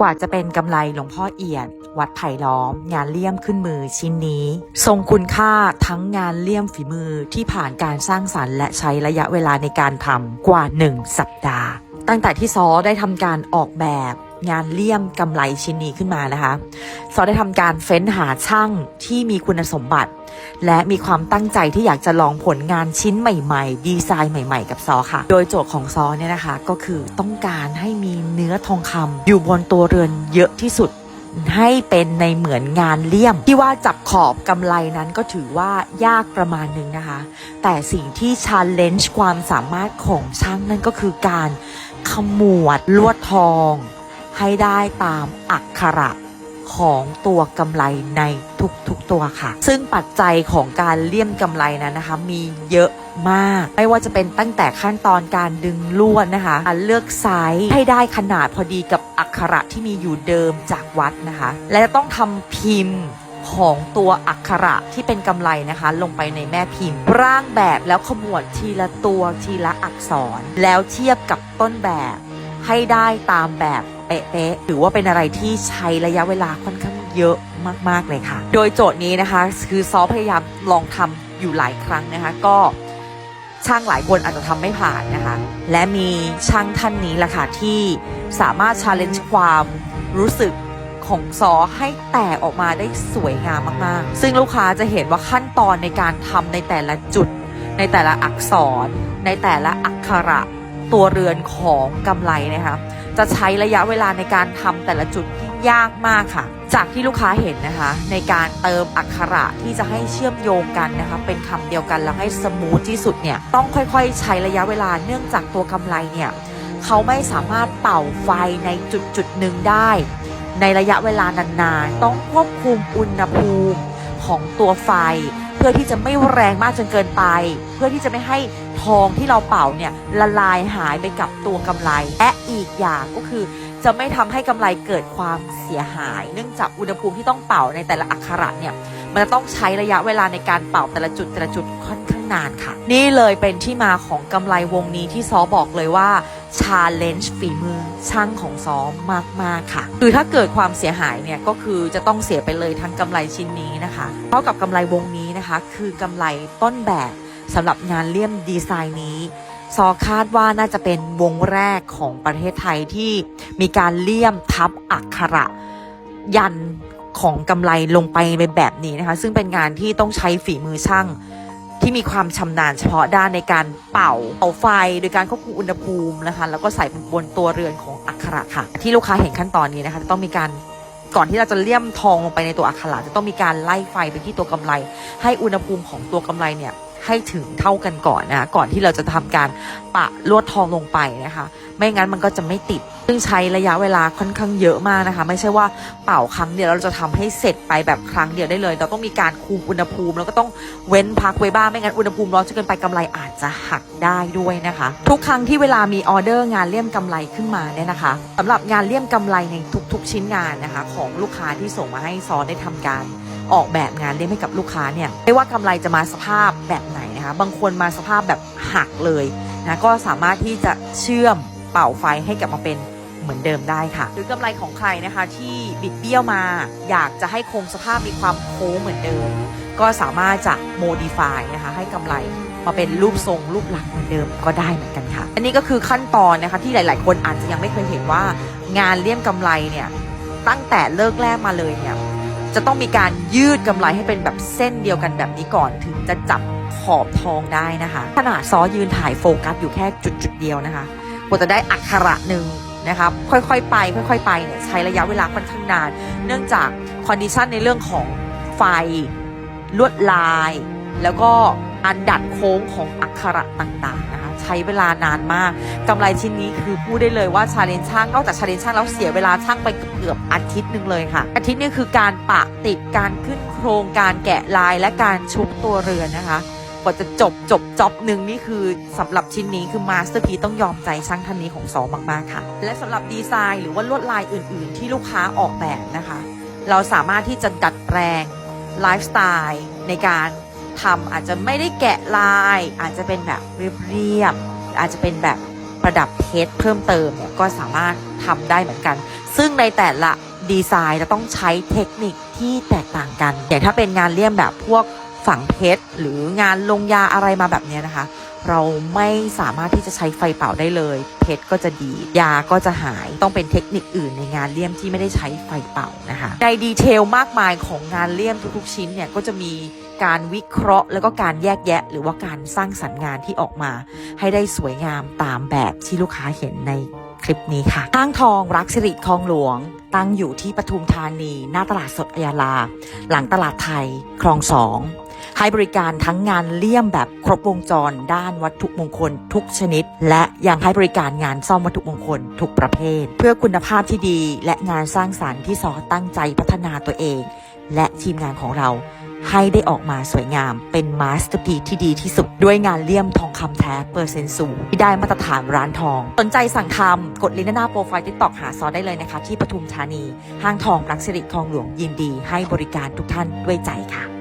กว่าจะเป็นกำไรหลวงพ่อเอียด วัดไผ่ล้อม งานเลี่ยมขึ้นมือชิ้นนี้ ทรงคุณค่าทั้งงานเลี่ยมฝีมือที่ผ่านการสร้างสรรค์และใช้ระยะเวลาในการทำกว่า 1 สัปดาห์ ตั้งแต่ที่ซอได้ทำการออกแบบ งานเลี่ยมกำไรชิ้นนี้ขึ้นมานะคะซอได้ทำการเฟ้นหาช่างที่มีคุณสมบัติ และมีความตั้งใจที่อยากจะลองผลงานชิ้นใหม่ๆ ดีไซน์ใหม่ๆ กับซอค่ะ โดยโจทย์ของซอเนี่ยนะคะ ก็คือต้องการให้มีเนื้อทองคำอยู่บนตัวเรือนเยอะที่สุดให้เป็นในเหมือนงานเลี่ยม ที่ว่าจับขอบกำไรนั้นก็ถือว่ายากประมาณหนึ่งนะคะ แต่สิ่งที่ชาเลนจ์ความสามารถของช่างนั่นก็คือการขมวดลวดทอง ให้ได้ตามอักขระของตัวกำไรในทุกๆตัวค่ะ ซึ่งปัจจัยของการเลี่ยมกำไรนั้นนะคะ มีเยอะมาก ไม่ว่าจะเป็นตั้งแต่ขั้นตอนการดึงลวดนะคะการเลือกไซส์ให้ได้ขนาดพอดีกับอักขระที่มีอยู่เดิมจากวัดนะคะ และจะต้องทำพิมพ์ของตัวอักขระที่เป็นกำไรนะคะ ลงไปในแม่พิมพ์ ร่างแบบแล้วขมวดทีละตัวทีละอักษร แล้วเทียบกับต้นแบบ ให้ได้ตามแบบ เป๊ะๆถือว่าเป็นอะไรที่ใช้ระยะเวลาค่อนข้างเยอะมากๆเลยค่ะ โดยโจทย์นี้นะคะ คือซอพยายามลองทำอยู่หลายครั้งนะคะ ก็ช่างหลายคนอาจจะทำไม่ผ่านนะคะ และมีช่างท่านนี้แหละค่ะที่สามารถชาเลนจ์ความรู้สึกของซอให้แตกออกมาได้สวยงามมากๆ ซึ่งลูกค้าจะเห็นว่าขั้นตอนในการทำในแต่ละจุด ในแต่ละอักษร ในแต่ละอักขระตัวเรือนของกำไรนะคะ จะใช้ระยะเวลาในการทำแต่ละจุดที่ยากมากค่ะ จากที่ลูกค้าเห็นนะคะ ในการเติมอักขระที่จะให้เชื่อมโยงกันนะคะ เป็นคำเดียวกันแล้วให้สมูทที่สุดเนี่ยต้องค่อยๆ ใช้ระยะเวลาเนื่องจากตัวกำไรเนี่ยเขาไม่สามารถเป่าไฟในจุดจุดๆหนึ่งได้ ในระยะเวลานานๆ ต้องควบคุมอุณหภูมิของตัวไฟ เพื่อที่จะไม่แรงมากจนเกินไป เพื่อที่จะไม่ให้ทองที่เราเป่าเนี่ยละลายหายไปกับตัวกำไร และอีกอย่างก็คือ จะไม่ทำให้กำไรเกิดความเสียหาย เนื่องจากอุณหภูมิที่ต้องเป่าในแต่ละอักขระเนี่ยมันจะต้องใช้ระยะเวลาในการเป่าแต่ละจุดแต่ละจุดค่อนข้างนานค่ะ นี่เลยเป็นที่มาของกำไรวงนี้ที่ซอบอกเลยว่าชาเลนจ์ฝีมือช่างของซอมาก ๆ ค่ะ คือถ้าเกิดความเสียหายเนี่ยก็คือจะต้องเสียไปเลยทั้งกำไรชิ้นนี้นะคะ เท่ากับกำไรวงนี้ นะคะ คือกำไรต้นแบบสำหรับงานเลี่ยมดีไซน์นี้ ซอคาดว่าน่าจะเป็นวงแรกของประเทศไทยที่มีการเลี่ยมทับอักขระ ยันของกำไรลงไปเป็นแบบนี้นะคะ ซึ่งเป็นงานที่ต้องใช้ฝีมือช่างที่มีความชำนาญเฉพาะด้านในการเป่าเอาไฟ โดยการควบคุมอุณหภูมินะคะ แล้วก็ใส่บนตัวเรือนของอักขระค่ะ ที่ลูกค้าเห็นขั้นตอนนี้นะคะ จะต้องมีการ ก่อนที่เราจะเลี่ยมทองลงไปในตัวอักขระจะต้องมีการไล่ไฟไปที่ตัวกำไรให้อุณหภูมิของตัวกำไรเนี่ย ให้ถึงเท่ากันก่อนนะก่อนที่เราจะทำการปะลวดทองลงไปนะคะ ไม่งั้นมันก็จะไม่ติด ซึ่งใช้ระยะเวลาค่อนข้างเยอะมากนะคะ ไม่ใช่ว่าเป่าครั้งเดียวเราจะทำให้เสร็จไปแบบครั้งเดียวได้เลย เราต้องมีการคุมอุณหภูมิ แล้วก็ต้องเว้นพักไว้บ้างไม่งั้นอุณหภูมิร้อนจนเกินไปกำไรอาจจะหักได้ด้วยนะคะ ทุกครั้งที่เวลามีออเดอร์งานเลี่ยมกำไรขึ้นมาเนี่ยนะคะสำหรับงานเลี่ยมกำไรในทุก ๆ ชิ้นงานนะคะ ของลูกค้าที่ส่งมาให้ซอได้ทำการ ออกแบบงานเลี่ยมให้กับลูกค้าเนี่ยไม่ว่ากำไรจะมาสภาพแบบไหนนะคะบางคนมาสภาพแบบหักเลยนะก็สามารถที่จะเชื่อมเป่าไฟให้กลับมาเป็นเหมือนเดิมได้ค่ะ หรือกำไรของใครนะคะที่บิดเบี้ยวมา อยากจะให้คงสภาพมีความโค้งเหมือนเดิม ก็สามารถจะ modify นะคะให้กำไรมาเป็นรูปทรงรูปลักษณ์เหมือนเดิมก็ได้เหมือนกันค่ะ อันนี้ก็คือขั้นตอนนะคะที่หลาย ๆ คนอาจจะยังไม่เคยเห็นว่างานเลี่ยมกำไรเนี่ยตั้งแต่เลิกแรกมาเลยเนี่ย จะต้องมีการยืดกำไรให้เป็นแบบเส้นเดียวกันแบบนี้ก่อนถึงจะจับขอบทองได้นะคะ ขนาดซอยืนถ่ายโฟกัสอยู่แค่จุดจุดๆเดียวนะคะกว่าจะได้อักขระหนึ่งนะครับค่อยๆไป ค่อยๆไปเนี่ยใช้ระยะเวลาค่อนข้างนาน เนื่องจากคอนดิชันในเรื่องของไฟลวดลาย แล้วก็ อันดัดโค้งของอักขระต่างๆนะคะใช้เวลานานมากกำไรชิ้นนี้คือพูดได้เลยว่าชาเลนช่างนอกจากชาเลนช่างแล้วเสียเวลาช่างไปเกือบอาทิตย์หนึ่งเลยค่ะ อาทิตย์นี้คือการปะติดการขึ้นโครงการแกะลายและการชุบตัวเรือนนะคะกว่าจะจบจบจ็อบหนึ่งนี่คือสำหรับชิ้นนี้คือมาสเตอร์พีต้องยอมใจช่างท่านนี้ของซอมากๆค่ะ และสำหรับดีไซน์หรือว่าลวดลายอื่น ๆ ที่ลูกค้าออกแบบนะคะ เราสามารถที่จะดัดแปลงไลฟ์สไตล์ในการ ทำอาจจะไม่ได้แกะลาย อาจจะเป็นแบบเรียบๆอาจจะเป็นแบบประดับเพชรเพิ่มเติมเนี่ยก็สามารถทำได้เหมือนกัน ซึ่งในแต่ละดีไซน์จะต้องใช้เทคนิคที่แตกต่างกัน อย่างถ้าเป็นงานเลี่ยมแบบพวกฝังเพชรหรืองานลงยาอะไรมาแบบนี้นะคะ เราไม่สามารถที่จะใช้ไฟเป่าได้เลย เพชรก็จะดี ยาก็จะหายต้องเป็นเทคนิคอื่นในงานเลี่ยมที่ไม่ได้ใช้ไฟเป่านะคะในดีเทลมากมายของงานเลี่ยมทุกๆชิ้นเนี่ยก็จะมีการวิเคราะห์ แล้วก็การแยกแยะ หรือว่าการสร้างสรรค์งานที่ออกมา ให้ได้สวยงามตามแบบที่ลูกค้าเห็นในคลิปนี้ค่ะห้างทองรักสิริคลองหลวง ตั้งอยู่ที่ปทุมธานี หน้าตลาดสดอยาลา หลังตลาดไทย คลองสอง ให้บริการทั้งงานเลี่ยมแบบครบวงจร ด้านวัตถุมงคล ทุกชนิด และยังให้บริการงานซ่อมวัตถุมงคลทุกประเภท เพื่อคุณภาพที่ดีและงานสร้างสรรค์ที่ซอตั้งใจพัฒนาตัวเอง และทีมงานของเราให้ได้ออกมาสวยงามเป็นมาสเตอร์พีที่ดีที่สุด ด้วยงานเลี่ยมทองคำแท้เปอร์เซ็นต์สูงที่ได้มาตรฐานร้านทอง สนใจสั่งทำกดลิงก์หน้าโปรไฟล์ติ๊กตอกหาซอได้เลยนะคะ ที่ปทุมธานี ห้างทองรักสิริคลองหลวงยินดี ให้บริการทุกท่านด้วยใจค่ะ